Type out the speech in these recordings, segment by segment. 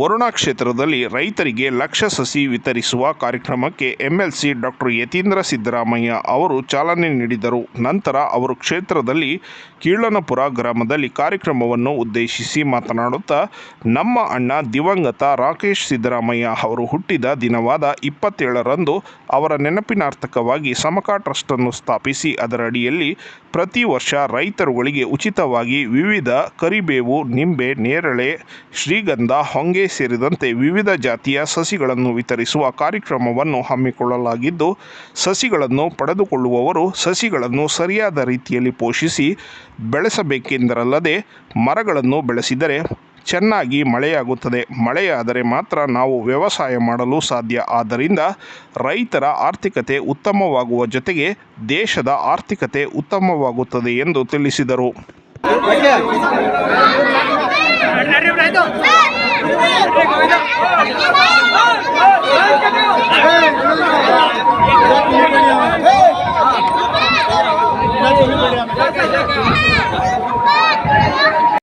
ವರುಣಾ ಕ್ಷೇತ್ರದಲ್ಲಿ ರೈತರಿಗೆ ಲಕ್ಷ ಸಸಿ ವಿತರಿಸುವ ಕಾರ್ಯಕ್ರಮಕ್ಕೆ ಎಂಎಲ್ಸಿ ಡಾಕ್ಟರ್ ಯತೀಂದ್ರ ಸಿದ್ದರಾಮಯ್ಯ ಅವರು ಚಾಲನೆ ನೀಡಿದರು. ನಂತರ ಅವರು ಕ್ಷೇತ್ರದಲ್ಲಿ ಕೀಳನಪುರ ಗ್ರಾಮದಲ್ಲಿ ಕಾರ್ಯಕ್ರಮವನ್ನು ಉದ್ದೇಶಿಸಿ ಮಾತನಾಡುತ್ತಾ, ನಮ್ಮ ಅಣ್ಣ ದಿವಂಗತ ರಾಕೇಶ್ ಸಿದ್ದರಾಮಯ್ಯ ಅವರು ಹುಟ್ಟಿದ ದಿನವಾದ ಇಪ್ಪತ್ತೇಳರಂದು ಅವರ ನೆನಪಿನಾರ್ಥಕವಾಗಿ ಸಮಕ ಟ್ರಸ್ಟನ್ನು ಸ್ಥಾಪಿಸಿ, ಅದರ ಅಡಿಯಲ್ಲಿ ಪ್ರತಿ ವರ್ಷ ರೈತರುಗಳಿಗೆ ಉಚಿತವಾಗಿ ವಿವಿಧ ಕರಿಬೇವು, ನಿಂಬೆ, ನೇರಳೆ, ಶ್ರೀಗಂಧ, ಹೊಂಗೆ ಸೇರಿದಂತೆ ವಿವಿಧ ಜಾತಿಯ ಸಸಿಗಳನ್ನು ವಿತರಿಸುವ ಕಾರ್ಯಕ್ರಮವನ್ನು ಹಮ್ಮಿಕೊಳ್ಳಲಾಗಿದ್ದು, ಸಸಿಗಳನ್ನು ಪಡೆದುಕೊಳ್ಳುವವರು ಸಸಿಗಳನ್ನು ಸರಿಯಾದ ರೀತಿಯಲ್ಲಿ ಪೋಷಿಸಿ ಬೆಳೆಸಬೇಕೆಂದರಲ್ಲದೆ ಮರಗಳನ್ನು ಬೆಳೆಸಿದರೆ ಚೆನ್ನಾಗಿ ಮಳೆಯಾಗುತ್ತದೆ. ಮಳೆಯಾದರೆ ಮಾತ್ರ ನಾವು ವ್ಯವಸಾಯ ಮಾಡಲು ಸಾಧ್ಯ. ಆದ್ದರಿಂದ ರೈತರ ಆರ್ಥಿಕತೆ ಉತ್ತಮವಾಗುವ ಜೊತೆಗೆ ದೇಶದ ಆರ್ಥಿಕತೆ ಉತ್ತಮವಾಗುತ್ತದೆ ಎಂದು ತಿಳಿಸಿದರು.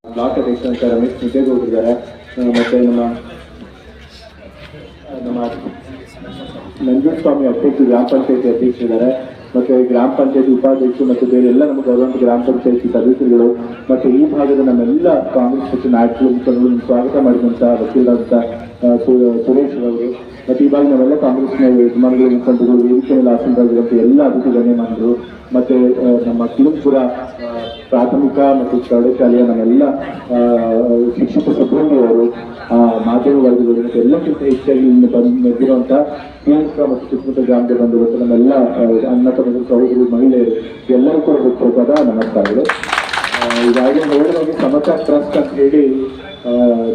ಬ್ಲಾಕ್ ಅಧ್ಯಕ್ಷ ರಮೇಶ್ ನಿಜೇಗೌಡರು ಇದ್ದಾರೆ ಆ, ಮತ್ತೆ ನಮ್ಮ ಆ, ನಮ್ಮ ನಂಜುಸ್ವಾಮಿ ಅಧ್ಯಕ್ಷರು ಗ್ರಾಮ ಪಂಚಾಯತಿ ಅಧ್ಯಕ್ಷರಿದ್ದಾರೆ ಮತ್ತೆ ಗ್ರಾಮ ಪಂಚಾಯತಿ ಉಪಾಧ್ಯಕ್ಷರು ಮತ್ತು ಬೇರೆ ಎಲ್ಲ ನಮ್ಮ ಗೌರವಂತ ಗ್ರಾಮ ಪಂಚಾಯತಿ ಸದಸ್ಯರುಗಳು ಮತ್ತೆ ಈ ಭಾಗದ ನಮ್ಮೆಲ್ಲ ಕಾಂಗ್ರೆಸ್ ಪಕ್ಷ ನಾಯಕರು ಮುಖಂಡರು ಸ್ವಾಗತ ಮಾಡಿದಂತ ವಕೀಲರಾದಂಥ ಸುರೇಶ್ ಅವರು ಮತ್ತೆ ಈ ಭಾಗ ನಾವೆಲ್ಲ ಕಾಂಗ್ರೆಸ್ನ ಯಜಮಾನಿಗಳು ಮುಖಂಡರು ವೇದಿಕೆ ಮೇಲೆ ಆಸನರಾಗಿರುವಂತ ಎಲ್ಲ ಅತಿಥಿ ಗಣ್ಯಮಾನರು ಮತ್ತೆ ನಮ್ಮ ಕಿಲುಂಪುರ ಪ್ರಾಥಮಿಕ ಮತ್ತು ಪ್ರೌಢಶಾಲೆಯ ನಮ್ಮೆಲ್ಲ ಶಿಕ್ಷಕ ಸಿಬ್ಬಂದಿಯವರು ಮಾಧ್ಯಮ ಮತ್ತು ಎಲ್ಲಕ್ಕಿಂತ ಹೆಚ್ಚಾಗಿ ಇಲ್ಲಿ ಬಂದು ನೆರೆದಿರುವಂತಹ ಕಿರುಪುರ ಮತ್ತು ಸುತ್ತಮುತ್ತ ಗ್ರಾಮದ ಬಂದು ಮತ್ತು ನಮ್ಮೆಲ್ಲ ಅನ್ನ ತಮ್ಮ ಸಹೋದರಿ ಮಹಿಳೆಯರು ಎಲ್ಲರೂ ಕೂಡ ಗೊತ್ತಾದ ನಮಸ್ಕಾರಗಳು ಇದಾಗಿ ನೋಡಿದಾಗ ಸಮತಾ ಟ್ರಸ್ಟ್ ಅಂತ ಹೇಳಿ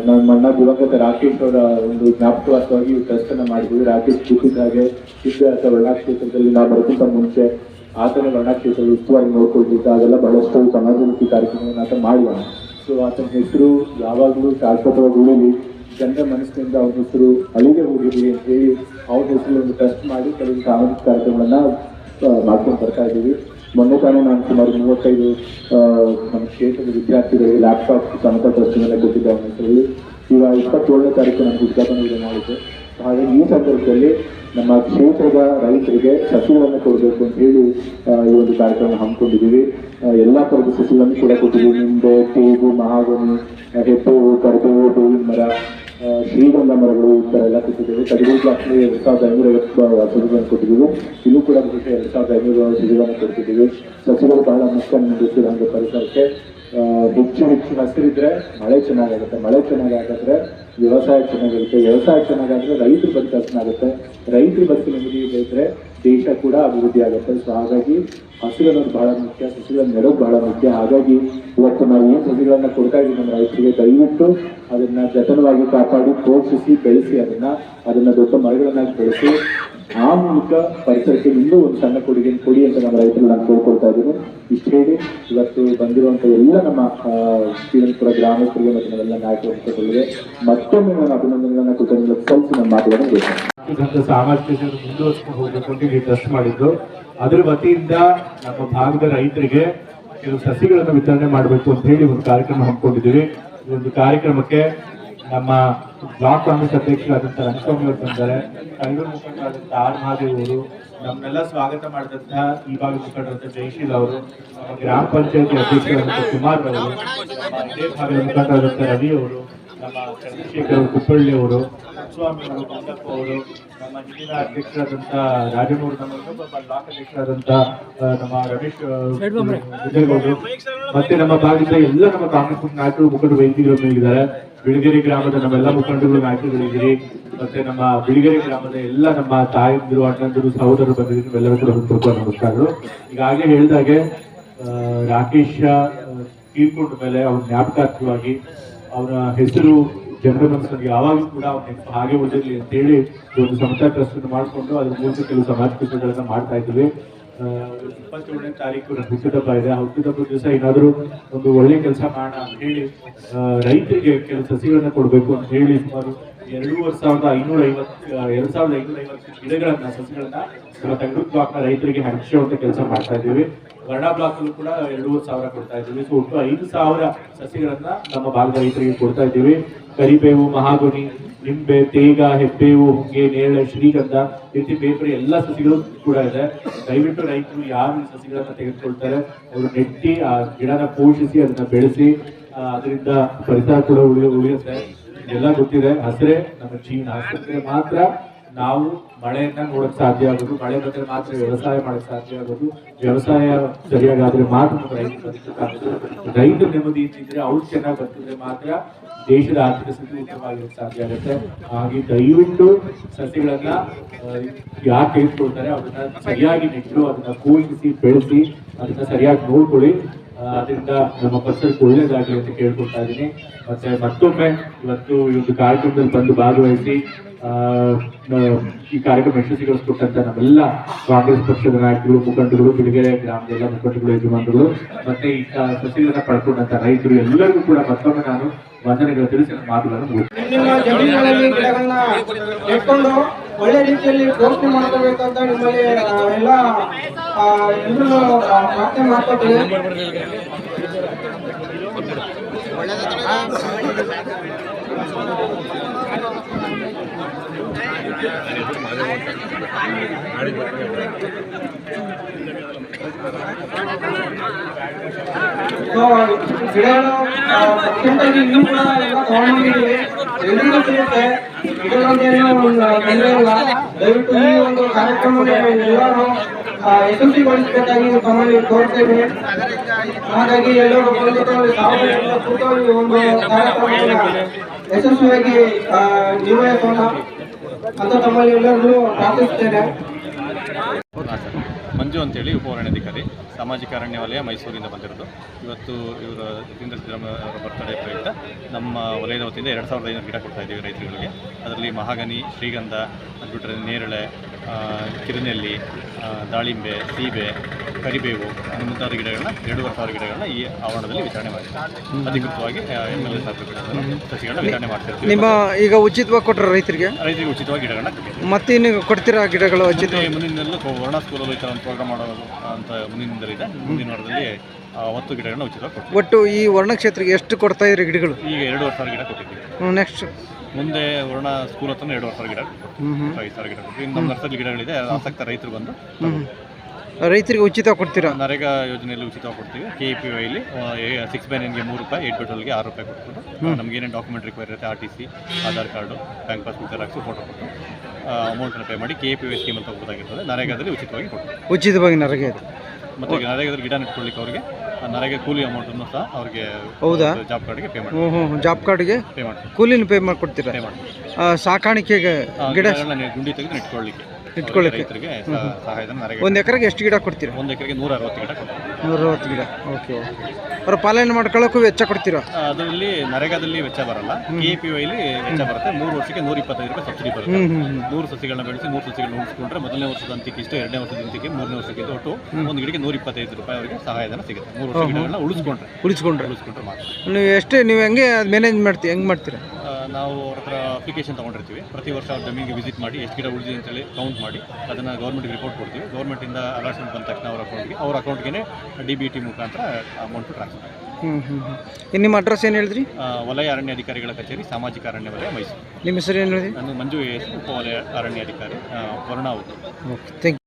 ನಮ್ಮ ಅಣ್ಣ ದಿವಂಗತ ರಾಕೇಶ್ ಅವರ ಒಂದು ಜ್ಞಾಪಕವಾಸವಾಗಿ ಈ ಟ್ರಸ್ಟ್ ಅನ್ನ ಮಾಡಿದ್ವಿ ರಾಕೇಶ್ ಕೂತಿದ್ದ ಹಾಗೆ ಅಥವಾ ವರ್ಣಾ ಕ್ಷೇತ್ರದಲ್ಲಿ ನಾವು ಬರೋಕ್ಕಿಂತ ಮುಂಚೆ ಆತನ ವರ್ಣ ಕ್ಷೇತ್ರ ಉತ್ತುವಾಗಿ ನೋಡ್ಕೊಳ್ತಿದ್ದ ಅದೆಲ್ಲ ಬಹಳಷ್ಟು ಸಮಾಜಮುಖಿ ಕಾರ್ಯಕ್ರಮವನ್ನು ಆತ ಮಾಡುವ ಸೊ ಆತನ ಹೆಸರು ಯಾವಾಗಲೂ ಶಾಶ್ವತವಾಗಿ ಉಳಿಲಿ ಜನರ ಮನಸ್ಸಿನಿಂದ ಅವ್ರ ಹೆಸರು ಅಲ್ಲಿಗೆ ಹೋಗಿರಲಿ ಅಂತ ಹೇಳಿ ಅವ್ರ ಹೆಸರು ಒಂದು ಟ್ರಸ್ಟ್ ಮಾಡಿ ಕೆಲವು ಸಾಮಾಜಿಕ ಕಾರ್ಯಕ್ರಮಗಳನ್ನ ಮಾಡ್ಕೊಂಡು ಬರ್ತಾ ಇದ್ದೀವಿ. ಮೊನ್ನೆ ತಾನೇ ನಾನು ಸುಮಾರು ಮೂವತ್ತೈದು ನಮ್ಮ ಕ್ಷೇತ್ರದ ವಿದ್ಯಾರ್ಥಿಗಳಿಗೆ ಲ್ಯಾಪ್ಟಾಪ್ ಸಮತ ಟ್ರಸ್ಟಿನೆಲ್ಲ ಕೊಟ್ಟಿದ್ದೆ ಅವನ ಹೆಸರಲ್ಲಿ ಈಗ ಇಪ್ಪತ್ತೇಳನೇ ತಾರೀಕು ನನಗೆ ಉದ್ಘಾಟನೆ ಮಾಡಿದ್ದೆ. ಹಾಗೆ ಈ ಸಂದರ್ಭದಲ್ಲಿ ನಮ್ಮ ಕ್ಷೇತ್ರದ ರೈತರಿಗೆ ಸಸಿಗಳನ್ನು ಕೊಡಬೇಕು ಅಂತ ಹೇಳಿ ಈ ಒಂದು ಕಾರ್ಯಕ್ರಮ ಹಮ್ಮಿಕೊಂಡಿದ್ದೀವಿ. ಎಲ್ಲ ಥರದ ಸಸಿಗಳನ್ನು ಕೂಡ ಕೊಟ್ಟಿದ್ದೀವಿ. ನಿಂಬೆ, ತೇಗು ಮಹಾಗಣಿ ಹೆಪ್ಪು ಹೆಪ್ಪೇವು ಹೂವಿನ ಮರ ಶ್ರೀಗಂಧ ಮರಗಳು ಈ ಥರ ಎಲ್ಲ ಕೊಟ್ಟಿದ್ದೀವಿ. ಕಡಿಮೆ ಕ್ಲಾಸ್ಗೆ ಎರಡು ಸಾವಿರದ ಐನೂರ ಐವತ್ತು ಸಸಿಗಳನ್ನು ಕೊಟ್ಟಿದ್ದೀವಿ. ಇಲ್ಲೂ ಕೂಡ ಬಹುಶಃ ಎರಡು ಸಾವಿರದ ಐನೂರು ಸಸಿಗಳನ್ನು ಕೊಡ್ತಿದ್ದೀವಿ. ಸಸಿಗಳು ಬಹಳ ಮುಖ್ಯ ಹಂಗೆ ಪರಿಸರಕ್ಕೆ. ಹೆಚ್ಚು ಹೆಚ್ಚು ಹಸಿರಿದ್ರೆ ಮಳೆ ಚೆನ್ನಾಗಾಗುತ್ತೆ. ಮಳೆ ಚೆನ್ನಾಗಾಗಿದ್ರೆ ವ್ಯವಸಾಯ ಚೆನ್ನಾಗಿರುತ್ತೆ. ವ್ಯವಸಾಯ ಚೆನ್ನಾಗಾದ್ರೆ ರೈತರು ಬದುಕು ಚೆನ್ನಾಗುತ್ತೆ ರೈತರು ಬದುಕು ನೆಮ್ಮದಿ ಇದ್ರೆ ದೇಶ ಕೂಡ ಅಭಿವೃದ್ಧಿ ಆಗುತ್ತೆ. ಸೊ ಹಾಗಾಗಿ ಹಸಿರು ಬಹಳ ಮುಖ್ಯ ಸಸಿಗಳ ನೆರವು ಬಹಳ ಮುಖ್ಯ. ಹಾಗಾಗಿ ಇವತ್ತು ನಾವು ಏನು ಸಸಿಗಳನ್ನ ಕೊಡ್ತಾ ಇದ್ದೀವಿ ನಮ್ಮ ರೈತರಿಗೆ, ದಯವಿಟ್ಟು ಅದನ್ನ ಜತನವಾಗಿ ಕಾಪಾಡಿ, ಪೋಷಿಸಿ, ಬೆಳೆಸಿ, ಅದನ್ನ ಅದನ್ನ ದೊಡ್ಡ ಮರಗಳನ್ನಾಗಿ ಬೆಳೆಸಿ, ಆ ಮೂಲಕ ಪರಿಸರಕ್ಕೆ ಇನ್ನೂ ಒಂದು ಸಣ್ಣ ಕೊಡುಗೆ, ಕೊಡಿ ಅಂತ ನಮ್ಮ ರೈತರು ನಾನು ಕೇಳ್ಕೊಳ್ತಾ ಇದ್ದೀನಿ. ಇಷ್ಟು ಹೇಳಿ, ಇವತ್ತು ಬಂದಿರುವಂತ ಎಲ್ಲ ನಮ್ಮ ಶ್ರೀರಂಗಪುರ ಗ್ರಾಮಸ್ಥರಿಗೆ ಮತ್ತು ನಮ್ಮೆಲ್ಲ ನಾಯಕರು ಮುಖಂಡರಿಗೆ ಮತ್ತೊಮ್ಮೆ ನಾನು ಅಭಿನಂದನೆಗಳನ್ನ ಕೊಟ್ಟು ಸಲ್ಲಿಸಿ ನಮ್ಮ ಮಾತುಗಳನ್ನು ಬೇಕು ಸಾಮಾಜಿಕ ಸಾಮಾಜಿಕತೆಯನ್ನು ಮುಂದುವರಿಸ್ಕೊಂಡು ಹೋಗ್ಬೇಕು ಅಂತ ಟ್ರಸ್ಟ್ ಮಾಡಿದ್ದು. ಅದ್ರ ವತಿಯಿಂದ ನಮ್ಮ ಭಾಗದ ರೈತರಿಗೆ ಕೆಲವು ಸಸಿಗಳನ್ನು ವಿತರಣೆ ಮಾಡಬೇಕು ಅಂತ ಹೇಳಿ ಒಂದು ಕಾರ್ಯಕ್ರಮ ಹಮ್ಮಿಕೊಂಡಿದ್ದೀವಿ. ಈ ಒಂದು ಕಾರ್ಯಕ್ರಮಕ್ಕೆ ನಮ್ಮ ಬ್ಲಾಕ್ ಕಾಂಗ್ರೆಸ್ ಅಧ್ಯಕ್ಷರಾದಂಥ ರಂಗಸ್ವಾಮಿ ಅವರು ಬಂದರೆ. ಕನ್ನಡ ಮುಖಂಡರಾದಂಥ ಆರ್ ಮಹಾದೇವ್ ಅವರು ನಮ್ಮನ್ನೆಲ್ಲ ಸ್ವಾಗತ ಮಾಡಿದಂತಹ ಈ ಭಾಗದ ಮುಖಂಡರಾದಂಥ ಜಯಶೀಲ್ ಅವರು ಗ್ರಾಮ ಪಂಚಾಯತಿ ಅಧ್ಯಕ್ಷರಾದಂಥ ಕುಮಾರ್ ಅವರು ಇದೇ ಭಾಗದ ಮುಖಂಡರಾದಂಥ ರವಿ ಅವರು, ನಮ್ಮ ಚಂದ್ರಶೇಖರ್ ಕುಪ್ಪಳ್ಳಿ ಅವರು ಸ್ವಾಮಿ ಅವರು ಬಂದಪ್ಪ ಅವರು ನಮ್ಮ ಹಿಂದಿನ ಅಧ್ಯಕ್ಷರಾದಂಥ ರಾಜಮೂರು ನಮ್ಮ ಇನ್ನೊಬ್ಬ ಬ್ಲಾಕ್ ಅಧ್ಯಕ್ಷರಾದಂಥ ನಮ್ಮ ರಮೇಶ್ ವಿಜಯಗೌಡರು. ಮತ್ತೆ ನಮ್ಮ ಭಾಗದ ಎಲ್ಲ ನಮ್ಮ ಕಾಂಗ್ರೆಸ್ ನಾಯಕರು ಮುಖಂಡ ವೇದಿಕೆಗಳ ಇದ್ದಾರೆ. ಬಿಳಿಗೆರೆ ಗ್ರಾಮದ ನಮ್ಮೆಲ್ಲ ಮುಖಂಡರು ನಾಯಕರುಗಳಿದ್ದೀರಿ. ಮತ್ತೆ ನಮ್ಮ ಬಿಳಿಗೆರೆ ಗ್ರಾಮದ ಎಲ್ಲ ನಮ್ಮ ತಾಯಂದಿರು ಅಣ್ಣಂದಿರು ಸಹೋದರರು ಬಂದಿದ್ದೀರಿ. ಎಲ್ಲರೂ ಕೂಡ ಹೃತ್ಪೂರ್ವಕ ನಮಸ್ಕಾರಗಳು ಈಗಾಗಲೇ ಹೇಳಿದಾಗೆ ರಾಕೇಶ್ ತೀರ್ಕೊಂಡ ಮೇಲೆ ಅವ್ರ ಜ್ಞಾಪಕಾರ್ಥವಾಗಿ ಅವರ ಹೆಸರು ಜನರ ಮನಸ್ಸಿನಲ್ಲಿ ಯಾವಾಗಲೂ ಕೂಡ ಹಾಗೆ ಉಳಿದಿರಲಿ ಅಂತೇಳಿ ಒಂದು ಸಮತಾ ಟ್ರಸ್ಟ್ ಮಾಡಿಕೊಂಡು ಅದ್ರ ಮೂಲಕ ಕೆಲವು ಸಮಾಜ ಕೆಲಸಗಳನ್ನ ಮಾಡ್ತಾ ಇದ್ದೀವಿ. ಇಪ್ಪತ್ತೇಳನೇ ತಾರೀಕು ನನ್ನ ಹುಟ್ಟಿದಬ್ಬ ಇದೆ. ಆ ಹುಟ್ಟಿದಬ್ಬ ದಿವಸ ಏನಾದರೂ ಒಂದು ಒಳ್ಳೆ ಕೆಲಸ ಮಾಡೋಣ ಅಂತ ಹೇಳಿ ರೈತರಿಗೆ ಕೆಲವು ಸಸಿಗಳನ್ನ ಕೊಡಬೇಕು ಅಂತ ಹೇಳಿ ಸುಮಾರು ಎರಡೂವರೆ ಸಾವಿರದ ಐನೂರ ಐವತ್ತು ಎರಡು ಸಾವಿರದ ಐನೂರ ಐವತ್ತು ಗಿಡಗಳನ್ನ, ಸಸಿಗಳನ್ನ ನಮ್ಮ ಬ್ಲಾಕ್ ರೈತರಿಗೆ ರೈತರಿಗೆ ಹಂಚುವಂತ ಕೆಲಸ ಮಾಡ್ತಾ ಇದ್ದೀವಿ. ಗರಡ ಬ್ಲಾಕ್ ಅಲ್ಲೂ ಕೂಡ ಎರಡೂವರೆ ಸಾವಿರ ಕೊಡ್ತಾ ಇದ್ದೀವಿ. ಸೊ ಒಟ್ಟು ಐದು ಸಾವಿರ ಸಸಿಗಳನ್ನ ನಮ್ಮ ಭಾಗದ ರೈತರಿಗೆ ಕೊಡ್ತಾ ಇದ್ದೀವಿ. ಕರಿಬೇವು ಮಹಾಗುನಿ ನಿಂಬೆ, ತೇಗ, ಹೆಬ್ಬೇವು, ಹೊಂಗೆ, ನೇರಳೆ, ಶ್ರೀಗಂಧ ರೀತಿ ಬೇರೆ ಎಲ್ಲ ಸಸಿಗಳು ಕೂಡ ಇದೆ. ದಯವಿಟ್ಟು ರೈತರು ಯಾರು ಸಸಿಗಳನ್ನ ತೆಗೆದುಕೊಳ್ತಾರೆ, ಅವರು ನೆಟ್ಟಿ ಆ ಗಿಡನ ಪೋಷಿಸಿ ಅದನ್ನ ಬೆಳೆಸಿ ಅದರಿಂದ ಪರಿಸರ ಕೂಡ ಉಳಿ ಉಳಿಯುತ್ತೆ. ಎಲ್ಲ ಗೊತ್ತಿದೆ. ಹಸಿರೇ, ನಮ್ಮ ಜೀವನ. ಹಸಿದ್ರೆ ಮಾತ್ರ ನಾವು ಮಳೆಯನ್ನ ನೋಡಕ್ ಸಾಧ್ಯ ಆಗೋದು, ಮಳೆ ಬಂದ್ರೆ ಮಾತ್ರ ವ್ಯವಸಾಯ ಮಾಡಕ್ ಸಾಧ್ಯ ಆಗೋದು, ವ್ಯವಸಾಯ ಸರಿಯಾಗಾದ್ರೆ ಮಾತ್ರ ರೈತ ರೈತರು ನೆಮ್ಮದಿ ಇದ್ರೆ ಅವ್ರು ಚೆನ್ನಾಗಿ ಬದುಕಿದ್ರೆ ಮಾತ್ರ ದೇಶದ ಆರ್ಥಿಕ ಸ್ಥಿತಿ ಉತ್ತಮವಾಗಿರಕ್ಕೆ ಸಾಧ್ಯ ಆಗುತ್ತೆ. ಹಾಗೆ ದಯವಿಟ್ಟು ಸಸ್ಯಗಳನ್ನ ಯಾಕೆ ತೆಗೆದುಕೊಳ್ತಾರೆ ಅದನ್ನ ಸರಿಯಾಗಿ ನೆಟ್ಟು, ಅದನ್ನ ಪೋಷಿಸಿ, ಬೆಳೆಸಿ, ಅದನ್ನ ಸರಿಯಾಗಿ ನೋಡ್ಕೊಳ್ಳಿ. ಅದರಿಂದ ನಮ್ಮ ಪರಿಸರಕ್ಕೆ ಒಳ್ಳೇದಾಗಲಿ ಅಂತ ಕೇಳ್ಕೊಳ್ತಾ ಇದ್ದೀನಿ. ಮತ್ತೆ ಮತ್ತೊಮ್ಮೆ ಇವತ್ತು ಈ ಒಂದು ಕಾರ್ಯಕ್ರಮದಲ್ಲಿ ಬಂದು ಭಾಗವಹಿಸಿ ಈ ಕಾರ್ಯಕ್ರಮ ಯಶಸ್ವಿಗೊಳಿಸಿಕೊಟ್ಟಂತ ನಮ್ಮೆಲ್ಲ ಕಾಂಗ್ರೆಸ್ ಪಕ್ಷದ ನಾಯಕರು ಮುಖಂಡರು ಬಿಡುಗೆರೆ ಗ್ರಾಮದ ಎಲ್ಲ ಮುಖಂಡರು ಯಜಮಾನರು ಮತ್ತೆ ಈ ಸಸಿಗಳನ್ನ ಪಡ್ಕೊಂಡಂತ ರೈತರು ಎಲ್ಲರಿಗೂ ಕೂಡ ಮತ್ತೊಮ್ಮೆ ನಾನು ವಂದನೆಗಳು ತಿಳಿಸಿ ನನ್ನ ಮಾತುಗಳನ್ನು ಒಳ್ಳೆ ರೀತಿಯಲ್ಲಿ ಪೋಷಣೆ ಮಾಡ್ಕೋಬೇಕಂತ ನಿಮ್ಮಲ್ಲಿ ಆ, ಎಲ್ಲ ಎಲ್ಲರೂ ಪ್ರಾರ್ಥನೆ ಮಾಡ್ಕೋತೀವಿ ಸೊ, ಗಿಡಗಳು ಅತ್ಯಂತಾಗಿ ಇನ್ನೂ ಕೂಡ ಎಲ್ಲ ದಯವಿಟ್ಟು ಈ ಒಂದು ಆ, ಯಶಸ್ವಿಗೊಳಿಸಬೇಕಾಗಿ ತಮ್ಮಲ್ಲಿ ಕೋರ್ತೇವೆ ಹಾಗಾಗಿ ಎಲ್ಲರೂ ಒಂದು ಯಶಸ್ವಿಯಾಗಿ ನಿರ್ವಹಿಸೋಣ ಅಂತ ಮಂಜು ಅಂತೇಳಿ ಉಪವರಣಾಧಿಕಾರಿ ಸಾಮಾಜಿಕ ಅರಣ್ಯ ವಲಯ ಮೈಸೂರಿಂದ ಬಂದಿರೋದು. ಇವತ್ತು ಇವರ ಯತೀಂದ್ರ ಸಿದ್ದರಾಮಯ್ಯ ಅವರ ಬರ್ತಡೇ ಪ್ರಯುಕ್ತ ನಮ್ಮ ವಲಯದ ವತಿಯಿಂದ ಎರಡು ಸಾವಿರದ ಐನೂರು ಗಿಡ ಕೊಡ್ತಾ ಇದ್ದೀವಿ ರೈತರುಗಳಿಗೆ. ಅದರಲ್ಲಿ ಮಹಾಗನಿ, ಶ್ರೀಗಂಧ ಅದು ಬಿಟ್ಟರೆ ನೇರಳೆ ಕಿರುನೆಲ್ಲಿ ದಾಳಿಂಬೆ ಸೀಬೆ ಕರಿಬೇವು ಮುಂತಾದ ಗಿಡಗಳನ್ನ ಎರಡೂವರೆ ಸಾವಿರ ಗಿಡಗಳನ್ನ ಈ ಆವರಣದಲ್ಲಿ ವಿತರಣೆ ಮಾಡಿದ್ದೀವಿ ಅಧಿಕೃತವಾಗಿ ಎಂ ಎಲ್ ಎ ಸಾಹೇಬರು ಸಸಿಗಳನ್ನ ವಿತರಣೆ ಮಾಡ್ತಿರ್ತೀವಿ. ನಿಮ್ಮ ಈಗ ಉಚಿತವಾಗಿ ಕೊಟ್ಟರೆ ರೈತರಿಗೆ? ರೈತರಿಗೆ ಉಚಿತವಾಗಿ ಗಿಡಗಳನ್ನ ಮತ್ತೆ ನೀವು ಕೊಡ್ತೀರಾ ಗಿಡಗಳು ಉಚಿತ ಮುಂದಿನಲ್ಲೂ ಮುಂದಿನದಲ್ಲೂ ವರ್ಣ ಸ್ಕೂಲಲ್ಲಿ ಈ ಥರ ಒಂದು ಪ್ರೋಗ್ರಾಮ್ ಮಾಡೋದು ಅಂತ ಮುಂದಿನದಲ್ಲಿದೆ. ಮುಂದಿನ ವಾರದಲ್ಲಿ ಹತ್ತು ಗಿಡಗಳನ್ನ ಉಚಿತವಾಗಿ ಕೊಡ್ತೀವಿ. ಒಟ್ಟು ಈ ವರ್ಣಕ್ಷೇತ್ರಕ್ಕೆ ಎಷ್ಟು ಕೊಡ್ತಾ ಇದ್ರಿ ಗಿಡಗಳು? ಈಗ ಎರಡೂವರೆ ಸಾವಿರ ಗಿಡ ಕೊಟ್ಟಿದ್ದೀವಿ. ನೆಕ್ಸ್ಟ್ ಮುಂದೆ ವರ್ಣ ಸ್ಕೂಲ್ ಹತ್ರ ಎರಡು ಸಾವಿರ ಗಿಡ. ಐದು ಸಾವಿರ ಗಿಡ ಇನ್ನೊಂದು ಇನ್ನು ನರ್ಸರಿ ಗಿಡಗಳಿದೆ ಆಸಕ್ತ ರೈತರು ಬಂದು ರೈತರಿಗೆ ಉಚಿತ ಕೊಡ್ತೀರಾ? ನರೇಗಾ ಯೋಜನೆಯಲ್ಲಿ ಉಚಿತವಾಗಿ ಕೊಡ್ತೀವಿ. ಕೆ ಇ ಪಿ ವೈಲಿ ಸಿಕ್ಸ್ ಬೈ ನೈನ್ಗೆ ಮೂರು ರೂಪಾಯಿ ಏಟ್ ಪೆಟ್ರೋಲ್ಗೆ ಆರು ರೂಪಾಯಿ ಕೊಟ್ಬಿಟ್ಟು ನಮ್ಗೆ ಏನೇನು ಡಾಕ್ಯುಮೆಂಟ್ ರಿಕ್ವೈರ್ ಇರುತ್ತೆ R T C Aadhaar card bank passbook xerox photo ಕೊಟ್ಟು ಅಮೌಂಟನ್ನು ಪೇ ಮಾಡಿ K E P Y scheme ಅಂತ ಹೋಗ್ಬೋದಾಗಿರ್ತದೆ. ನರೇಗಾದಲ್ಲಿ ಉಚಿತವಾಗಿ ಕೊಡ್ತೀವಿ. ಉಚಿತವಾಗಿ ನರೇಗಾ ಮತ್ತು ನರೇಗಾದಲ್ಲಿ ಗಿಡ ನೆಟ್ಕೊಳ್ಳಿಕ್ಕೆ ಅವ್ರಿಗೆ ನರೇಗಾ ಕೂಲಿ ಅಮೌಂಟನ್ನು ಸಹ ಅವ್ರಿಗೆ ಹೌದಾ? ಜಾಬ್ ಕಾರ್ಡ್ಗೆ ಪೇಮೆಂಟ್ ಮಾಡಿ ಹ್ಞೂ ಹ್ಞೂ ಜಾಬ್ ಕಾರ್ಡ್ಗೆ ಪೇ ಮಾಡಿ ಕೂಲಿನ ಪೇ ಮಾಡಿಕೊಡ್ತೀರಾ? ಪೇ ಆ, ಸಾಕಾಣಿಕೆಗೆ ಗಿಡ ಗುಂಡಿ ತೆಗೆದು ನೆಟ್ಕೊಳ್ಳಿಕ್ಕೆ. ಇಟ್ಕೊಳ್ಳಿಕ್ಕೆ. ರೈತರಿಗೆ ಸಹ- ಸಹಾಯಧನ ನರೇಗಾ ಒಂದು ಎಕರೆಗೆ ಎಷ್ಟು ಗಿಡ ಕೊಡ್ತೀರಾ? ಒಂದು ಎಕರೆಗೆ ನೂರ ಅರವತ್ತು ಗಿಡ ಕೊಡ್ತೀವಿ. ನೂರ ಅರವತ್ತು ಗಿಡ ಓಕೆ ಅವ್ರ ಪಾಲನೆ ಮಾಡ್ಕೊಳ್ಳೋಕ್ಕೂ ವೆಚ್ಚ ಕೊಡ್ತೀರಾ? ಅದರಲ್ಲಿ ನರೇಗಾದಲ್ಲಿ ವೆಚ್ಚ ಬರಲ್ಲ. ಕೆ ಪಿ ವೈಲಿ ವೆಚ್ಚ ಬರುತ್ತೆ. ಮೂರು ವರ್ಷಕ್ಕೆ ನೂರ ಇಪ್ಪತ್ತೈದು ರೂಪಾಯಿ ಸಬ್ಸಿಡಿ ಬರುತ್ತೆ. ಮೂರು ಸಸಿಗಳನ್ನ ಬೆಳೆಸಿ ಮೂರು ಸಸಿಗಳನ್ನ ಉಳಿಸ್ಕೊಂಡ್ರೆ ಮೊದಲನೇ ವರ್ಷದ ಅಂತಿಗೆ ಇಷ್ಟು ಎರಡನೇ ವರ್ಷದ ಅಂತಿಗೆ ಮೂರನೇ ವರ್ಷಕ್ಕೆ ಒಟ್ಟು ಒಂದು ಗಿಡಕ್ಕೆ ನೂರ ಇಪ್ಪತ್ತೈದು ರೂಪಾಯಿ ಅವರಿಗೆ ಸಹಾಯಧನ ಸಿಗುತ್ತೆ. ಮೂರು ವರ್ಷ ಗಿಡಗಳನ್ನ ಉಳಿಸ್ಕೊಂಡ್ರೆ. ಉಳಿಸ್ಕೊಂಡ್ರೆ. ಉಳಿಸ್ಕೊಂಡ್ರೆ ಮಾತ್ರ. ನೀವು ಎಷ್ಟೇ ನೀವು ಹೆಂಗೆ ಅದು ಮ್ಯಾನೇಜ್ ಮಾಡ್ತೀವಿ ಹೆಂಗೆ ಮಾಡ್ತೀರಾ? ನಾವು ಅವ್ರ ಹತ್ರ ಅಪ್ಲಿಕೇಶನ್ ತೊಗೊಂಡಿರ್ತೀವಿ. ಪ್ರತಿ ವರ್ಷ ಅವ್ರ ಜಮೀನಿಗೆ ವಿಸಿಟ್ ಮಾಡಿ ಎಷ್ಟು ಗಿಡ ಉಳಿದಿದೆ ಅಂತೇಳಿ ಕೌಂಟ್ ಮಾಡಿ ಅದನ್ನು ಗೌರ್ಮೆಂಟ್ಗೆ ರಿಪೋರ್ಟ್ ಕೊಡ್ತೀವಿ. ಗೌರ್ಮೆಂಟಿಂದ ಅಲಾಟ್ಮೆಂಟ್ ಬಂದ ತಕ್ಷಣ ಅವ್ರ ಅಕೌಂಟ್ಗೆ ಅವ್ರ ಅಕೌಂಟ್ಗೆ ಡಿ ಬಿ ಟಿ ಮುಖಾಂತರ ಅಮೌಂಟ್ ಟ್ರಾನ್ಸ್ಫರ್ ಹ್ಞೂ ಹ್ಞೂ ಹ್ಞೂ ನಿಮ್ಮ ಅಡ್ರೆಸ್ ಏನು ಹೇಳಿದ್ರಿ? ವಲಯ ಅರಣ್ಯ ಅಧಿಕಾರಿಗಳ ಕಚೇರಿ ಸಾಮಾಜಿಕ ಅರಣ್ಯ ವಲಯ ಮೈಸೂರು. ನಿಮ್ಮ ಹೆಸರು ಏನು ಹೇಳಿದ್ರಿ? ನಾನು ಮಂಜು ಎಸ್ ಉಪ ವಲಯ ಅರಣ್ಯ ಅಧಿಕಾರಿ ವರುಣಾ ಓಕೆ ಥ್ಯಾಂಕ್